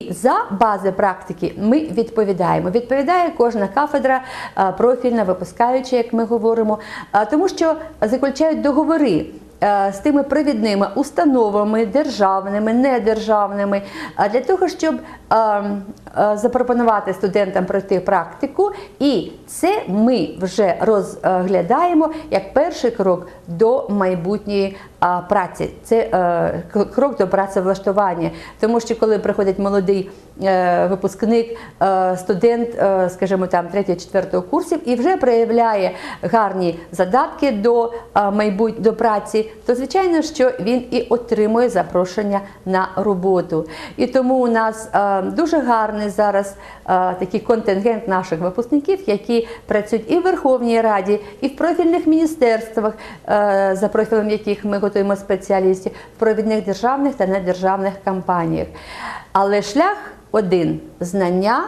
За бази практики ми відповідаємо. Відповідає кожна кафедра е, профільна, випускаюча, як ми говоримо, е, тому що заключають договори. е, З тими провідними установами, державними, недержавними, для того, щоб е, е, запропонувати студентам пройти практику, і це ми вже розглядаємо як перший крок до майбутньої праці. Це е, крок до працевлаштування. Тому що коли приходить молодий е, випускник, е, студент, скажімо там, 3-4 курсів, і вже проявляє гарні задатки до е, майбут... до праці, то звичайно, що він і отримує запрошення на роботу. І тому у нас дуже гарний зараз такий контингент наших випускників, які працюють і в Верховній Раді, і в профільних міністерствах, за профілем яких ми готуємо спеціалістів, в провідних державних та недержавних компаніях. Але шлях один знання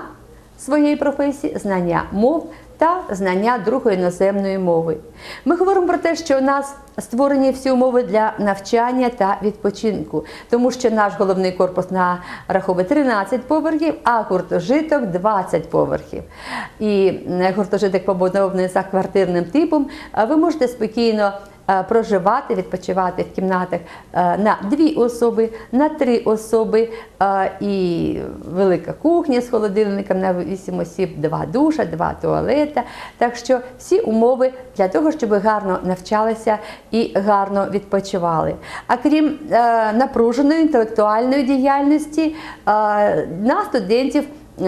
своєї професії, знання мов та знання другої іноземної мови. Ми говоримо про те, що у нас створені всі умови для навчання та відпочинку, тому що наш головний корпус нараховує 13 поверхів, а гуртожиток 20 поверхів. І е, гуртожиток побудований за квартирним типом. а Ви можете спокійно проживати, відпочивати в кімнатах е, на дві особи, на три особи е, і велика кухня з холодильником на 8 осіб, два душа, два туалета. Так що всі умови для того, щоб гарно навчалися і гарно відпочивали. А крім е, напруженої інтелектуальної діяльності, е, на студентів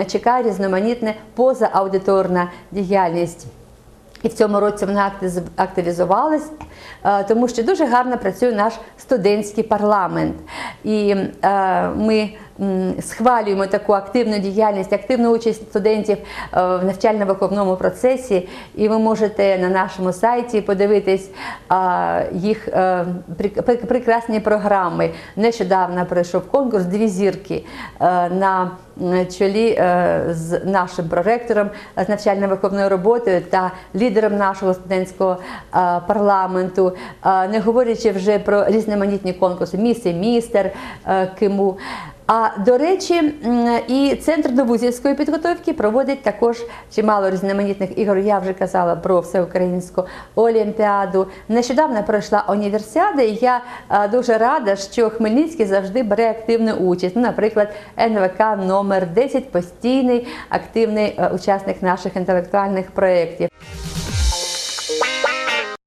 чекає різноманітна позааудиторна діяльність. І в цьому році вона активізувалась, е, тому що дуже гарно працює наш студентський парламент. І е, ми схвалюємо таку активну діяльність, активну участь студентів е, в навчально-виховному процесі. І ви можете на нашому сайті подивитись е, їх е, прекрасні програми. Нещодавно пройшов конкурс Дві зірки на чолі з нашим проректором з навчально-виховною роботою та лідером нашого студентського парламенту, не говорячи вже про різноманітні конкурси міс і містер КИМУ. А до речі, і центр довузівської підготовки проводить також чимало різноманітних ігор. Я вже казала про всеукраїнську олімпіаду. Нещодавно пройшла універсіада, і я дуже рада, що Хмельницький завжди бере активну участь. Ну, наприклад, НВК номер 10 постійний активний е, учасник наших інтелектуальних проєктів.